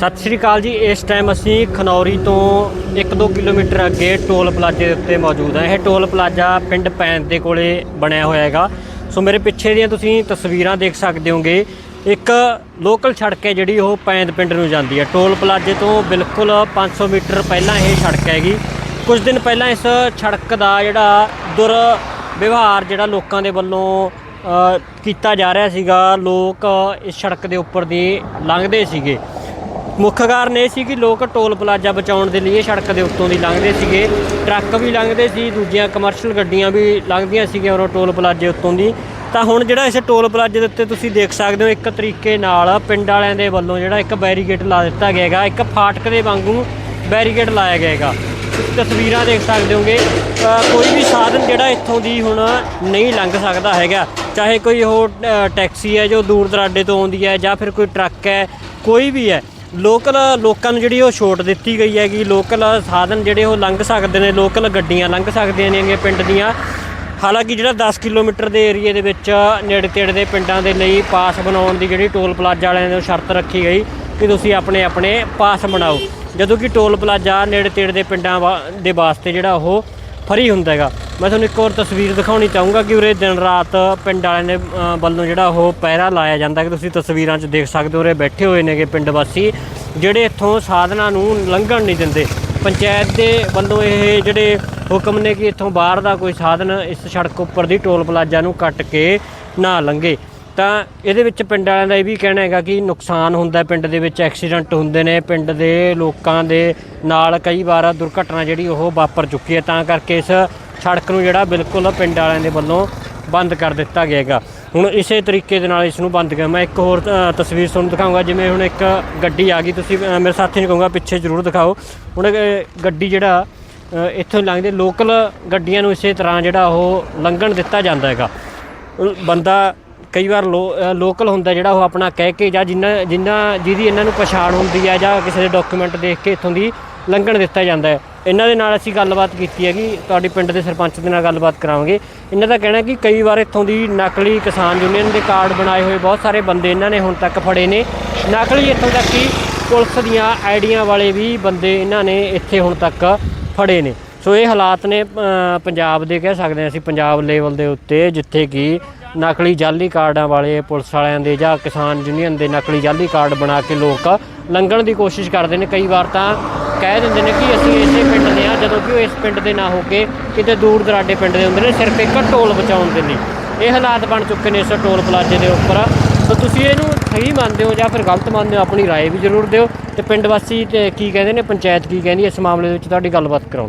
ਸਤਿ ਸ਼੍ਰੀ ਅਕਾਲ ਜੀ। ਇਸ ਟਾਈਮ ਅਸੀਂ ਖਨੌਰੀ ਤੋਂ 1-2 ਕਿਲੋਮੀਟਰ ਅੱਗੇ ਟੋਲ ਪਲਾਜ਼ੇ ਦੇ ਉੱਤੇ ਮੌਜੂਦ ਹਾਂ। ਇਹ ਟੋਲ ਪਲਾਜ਼ਾ ਪਿੰਡ ਪੈਂਦ ਦੇ ਕੋਲੇ ਬਣਿਆ ਹੋਇਆ ਹੈਗਾ। ਸੋ ਮੇਰੇ ਪਿੱਛੇ ਦੀਆਂ ਤੁਸੀਂ ਤਸਵੀਰਾਂ ਦੇਖ ਸਕਦੇ ਹੋਗੇ। ਇੱਕ ਲੋਕਲ ਸੜਕ ਹੈ ਜਿਹੜੀ ਉਹ ਪੈਂਦ ਪਿੰਡ ਨੂੰ ਜਾਂਦੀ ਹੈ। ਟੋਲ ਪਲਾਜ਼ੇ ਤੋਂ ਬਿਲਕੁਲ 500 ਮੀਟਰ ਪਹਿਲਾਂ ਇਹ ਸੜਕ ਹੈਗੀ। ਕੁਝ ਦਿਨ ਪਹਿਲਾਂ ਇਸ ਸੜਕ ਦਾ ਜਿਹੜਾ ਦੁਰ ਵਿਵਹਾਰ ਜਿਹੜਾ ਲੋਕਾਂ ਦੇ ਵੱਲੋਂ ਕੀਤਾ ਜਾ ਰਿਹਾ ਸੀਗਾ। ਲੋਕ ਇਸ ਸੜਕ ਦੇ ਉੱਪਰ ਦੀ ਲੰਘਦੇ ਸੀਗੇ। ਮੁੱਖ ਕਾਰਨ ਇਹ ਸੀ ਕਿ ਲੋਕ ਟੋਲ ਪਲਾਜ਼ਾ ਬਚਾਉਣ ਦੇ ਲਈ ਇਹ ਸੜਕ ਦੇ ਉੱਤੋਂ ਦੀ ਲੰਘਦੇ ਸੀਗੇ। ਟਰੱਕ ਵੀ ਲੰਘਦੇ ਸੀ, ਦੂਜੀਆਂ ਕਮਰਸ਼ੀਅਲ ਗੱਡੀਆਂ ਵੀ ਲੰਘਦੀਆਂ ਸੀਗੀਆਂ ਉਹ ਟੋਲ ਪਲਾਜ਼ੇ ਉੱਤੋਂ ਦੀ। ਤਾਂ ਹੁਣ ਜਿਹੜਾ ਇਸ ਟੋਲ ਪਲਾਜ਼ੇ ਦੇ ਉੱਤੇ ਤੁਸੀਂ ਦੇਖ ਸਕਦੇ ਹੋ, ਇੱਕ ਤਰੀਕੇ ਨਾਲ ਪਿੰਡ ਵਾਲਿਆਂ ਦੇ ਵੱਲੋਂ ਜਿਹੜਾ ਇੱਕ ਬੈਰੀਕੇਡ ਲਾ ਦਿੱਤਾ ਗਿਆ ਹੈਗਾ। ਇੱਕ ਫਾਟਕ ਦੇ ਵਾਂਗੂ ਬੈਰੀਕੇਡ ਲਾਇਆ ਗਿਆ ਹੈਗਾ। ਤਸਵੀਰਾਂ ਦੇਖ ਸਕਦੇ ਹੋਗੇ। ਕੋਈ ਵੀ ਸਾਧਨ ਜਿਹੜਾ ਇੱਥੋਂ ਦੀ ਹੁਣ ਨਹੀਂ ਲੰਘ ਸਕਦਾ ਹੈਗਾ। ਚਾਹੇ ਕੋਈ ਉਹ ਟੈਕਸੀ ਹੈ ਜੋ ਦੂਰ ਦਰਾਡੇ ਤੋਂ ਆਉਂਦੀ ਹੈ ਜਾਂ ਫਿਰ ਕੋਈ ਟਰੱਕ ਹੈ, ਕੋਈ ਵੀ ਹੈ। ਲੋਕਲ ਲੋਕਾਂ ਨੂੰ ਜਿਹੜੀ ਉਹ ਛੋਟ ਦਿੱਤੀ ਗਈ ਹੈਗੀ, ਲੋਕਲ ਸਾਧਨ ਜਿਹੜੇ ਉਹ ਲੰਘ ਸਕਦੇ ਨੇ, ਲੋਕਲ ਗੱਡੀਆਂ ਲੰਘ ਸਕਦੀਆਂ ਨੇਗੀਆਂ ਪਿੰਡ ਦੀਆਂ। ਹਾਲਾਂਕਿ ਜਿਹੜਾ 10 ਕਿਲੋਮੀਟਰ ਦੇ ਏਰੀਏ ਦੇ ਵਿੱਚ ਨੇੜੇ ਤੇੜੇ ਦੇ ਪਿੰਡਾਂ ਦੇ ਲਈ ਪਾਸ ਬਣਾਉਣ ਦੀ ਜਿਹੜੀ ਟੋਲ ਪਲਾਜ਼ਾ ਵਾਲਿਆਂ ਨੇ ਸ਼ਰਤ ਰੱਖੀ ਗਈ ਕਿ ਤੁਸੀਂ ਆਪਣੇ ਆਪਣੇ ਪਾਸ ਬਣਾਓ। ਜਦੋਂ ਕਿ ਟੋਲ ਪਲਾਜ਼ਾ ਨੇੜੇ ਤੇੜੇ ਦੇ ਪਿੰਡਾਂ ਵਾ- ਦੇ ਵਾਸਤੇ ਜਿਹੜਾ ਉਹ ਫਰੀ ਹੁੰਦਾ ਹੈਗਾ। ਮੈਂ ਤੁਹਾਨੂੰ ਇੱਕ ਹੋਰ ਤਸਵੀਰ ਦਿਖਾਉਣੀ ਚਾਹੂੰਗਾ ਕਿ ਉਰੇ ਦਿਨ ਰਾਤ ਪਿੰਡ ਵਾਲਿਆਂ ਨੇ ਵੱਲੋਂ ਜਿਹੜਾ ਉਹ ਪਹਿਰਾ ਲਾਇਆ ਜਾਂਦਾ ਕਿ ਤੁਸੀਂ ਤਸਵੀਰਾਂ 'ਚ ਦੇਖ ਸਕਦੇ ਹੋ, ਉਰੇ ਬੈਠੇ ਹੋਏ ਨੇਗੇ ਪਿੰਡ ਵਾਸੀ, ਜਿਹੜੇ ਇੱਥੋਂ ਸਾਧਨਾਂ ਨੂੰ ਲੰਘਣ ਨਹੀਂ ਦਿੰਦੇ। ਪੰਚਾਇਤ ਦੇ ਵੱਲੋਂ ਇਹ ਜਿਹੜੇ ਹੁਕਮ ਨੇ ਕਿ ਇੱਥੋਂ ਬਾਹਰ ਦਾ ਕੋਈ ਸਾਧਨ ਇਸ ਸੜਕ ਉੱਪਰ ਦੀ ਟੋਲ ਪਲਾਜ਼ਾ ਨੂੰ ਕੱਟ ਕੇ ਨਾ ਲੰਘੇ। ਤਾਂ ਇਹਦੇ ਵਿੱਚ ਪਿੰਡ ਵਾਲਿਆਂ ਦਾ ਇਹ ਵੀ ਕਹਿਣਾ ਹੈਗਾ ਕਿ ਨੁਕਸਾਨ ਹੁੰਦਾ ਪਿੰਡ ਦੇ ਵਿੱਚ ਐਕਸੀਡੈਂਟ ਹੁੰਦੇ ਨੇ, ਪਿੰਡ ਦੇ ਲੋਕਾਂ ਦੇ ਨਾਲ ਕਈ ਵਾਰ ਦੁਰਘਟਨਾ ਜਿਹੜੀ ਉਹ ਵਾਪਰ ਚੁੱਕੀ ਹੈ। ਤਾਂ ਕਰਕੇ ਇਸ ਸੜਕ ਨੂੰ ਜਿਹੜਾ ਬਿਲਕੁਲ ਪਿੰਡ ਵਾਲਿਆਂ ਦੇ ਵੱਲੋਂ ਬੰਦ ਕਰ ਦਿੱਤਾ ਗਿਆ ਹੈਗਾ। ਹੁਣ ਇਸੇ ਤਰੀਕੇ ਦੇ ਨਾਲ ਇਸ ਨੂੰ ਬੰਦ ਕਰ ਮੈਂ ਇੱਕ ਹੋਰ ਤਸਵੀਰ ਤੁਹਾਨੂੰ ਦਿਖਾਊਂਗਾ ਜਿਵੇਂ ਹੁਣ ਇੱਕ ਗੱਡੀ ਆ ਗਈ, ਤੁਸੀਂ ਮੇਰੇ ਸਾਥੀ ਨੂੰ ਕਹੂੰਗਾ, ਪਿੱਛੇ ਜ਼ਰੂਰ ਦਿਖਾਓ। ਹੁਣ ਗੱਡੀ ਜਿਹੜਾ ਇੱਥੋਂ ਲੰਘਦੇ, ਲੋਕਲ ਗੱਡੀਆਂ ਨੂੰ ਇਸੇ ਤਰ੍ਹਾਂ ਜਿਹੜਾ ਉਹ ਲੰਘਣ ਦਿੱਤਾ ਜਾਂਦਾ ਹੈਗਾ। ਬੰਦਾ ਕਈ ਵਾਰ ਲੋ- ਲੋਕਲ ਹੁੰਦਾ ਜਿਹੜਾ ਉਹ ਆਪਣਾ ਕਹਿ ਕੇ ਜਾਂ ਜਿੰਨਾ ਜਿੰਨਾ, ਜਿਹਦੀ ਇਹਨਾਂ ਨੂੰ ਪਛਾਣ ਹੁੰਦੀ ਹੈ ਜਾਂ ਕਿਸੇ ਦੇ ਡਾਕੂਮੈਂਟ ਦੇਖ ਕੇ ਇੱਥੋਂ ਦੀ ਲੰਘਣ ਦਿੱਤਾ ਜਾਂਦਾ ਹੈ। ਇਹਨਾਂ ਦੇ ਨਾਲ ਅਸੀਂ ਗੱਲਬਾਤ ਕੀਤੀ ਹੈਗੀ, ਤੁਹਾਡੇ ਪਿੰਡ ਦੇ ਸਰਪੰਚ ਦੇ ਨਾਲ ਗੱਲਬਾਤ ਕਰਾਵਾਂਗੇ। ਇਹਨਾਂ ਦਾ ਕਹਿਣਾ ਕਿ ਕਈ ਵਾਰ ਇੱਥੋਂ ਦੀ ਨਕਲੀ ਕਿਸਾਨ ਯੂਨੀਅਨ ਦੇ ਕਾਰਡ ਬਣਾਏ ਹੋਏ ਬਹੁਤ ਸਾਰੇ ਬੰਦੇ ਇਹਨਾਂ ਨੇ ਹੁਣ ਤੱਕ ਫੜੇ ਨੇ। ਨਕਲੀ ਇੱਥੋਂ ਤੱਕ ਕਿ ਪੁਲਿਸ ਦੀਆਂ ਆਈਡੀਆਂ ਵਾਲੇ ਵੀ ਬੰਦੇ ਇਹਨਾਂ ਨੇ ਇੱਥੇ ਹੁਣ ਤੱਕ ਫੜੇ ਨੇ। ਸੋ ਇਹ ਹਾਲਾਤ ਨੇ ਅ, ਪੰਜਾਬ ਦੇ ਕਹਿ ਸਕਦੇ ਹਾਂ ਅਸੀਂ ਪੰਜਾਬ ਲੈਵਲ ਦੇ ਉੱਤੇ ਜਿੱਥੇ ਕਿ ਨਕਲੀ ਜਾਲੀ ਕਾਰਡਾਂ ਵਾਲੇ ਪੁਲਿਸ ਵਾਲਿਆਂ ਦੇ ਜਾਂ ਕਿਸਾਨ ਯੂਨੀਅਨ ਦੇ ਨਕਲੀ ਜਾਲੀ ਕਾਰਡ ਬਣਾ ਕੇ ਲੋਕ ਲੰਘਣ ਦੀ ਕੋਸ਼ਿਸ਼ ਕਰਦੇ ਨੇ ਕਈ ਵਾਰ ਤਾਂ ਕਹਿ ਦਿੰਦੇ ਨੇ ਕਿ ਅਸੀਂ ਇਸੇ ਪਿੰਡ ਦੇ ਆ ਜਦੋਂ ਕਿ ਉਹ ਇਸ ਪਿੰਡ ਦੇ ਨਾ ਹੋ ਕੇ ਕਿਤੇ ਦੂਰ ਦਰਾਡੇ ਪਿੰਡ ਦੇ ਹੁੰਦੇ ਨੇ ਸਿਰਫ ਇੱਕ ਟੋਲ ਬਚਾਉਣ ਦੇ ਲਈ ਇਹ ਹਾਲਾਤ ਬਣ ਚੁੱਕੇ ਨੇ ਇਸ ਟੋਲ ਪਲਾਜ਼ੇ ਦੇ ਉੱਪਰ ਤਾਂ ਤੁਸੀਂ ਇਹਨੂੰ ਸਹੀ ਮੰਨਦੇ ਹੋ ਜਾਂ ਫਿਰ ਗਲਤ ਮੰਨਦੇ ਹੋ ਆਪਣੀ رائے ਵੀ ਜ਼ਰੂਰ ਦਿਓ ਤੇ ਪਿੰਡ ਵਾਸੀ ਤੇ ਕੀ ਕਹਿੰਦੇ ਨੇ ਪੰਚਾਇਤ ਕੀ ਕਹਿੰਦੀ ਹੈ ਇਸ ਮਾਮਲੇ ਦੇ ਵਿੱਚ ਤੁਹਾਡੀ ਗੱਲਬਾਤ ਕਰਾਉਣੀ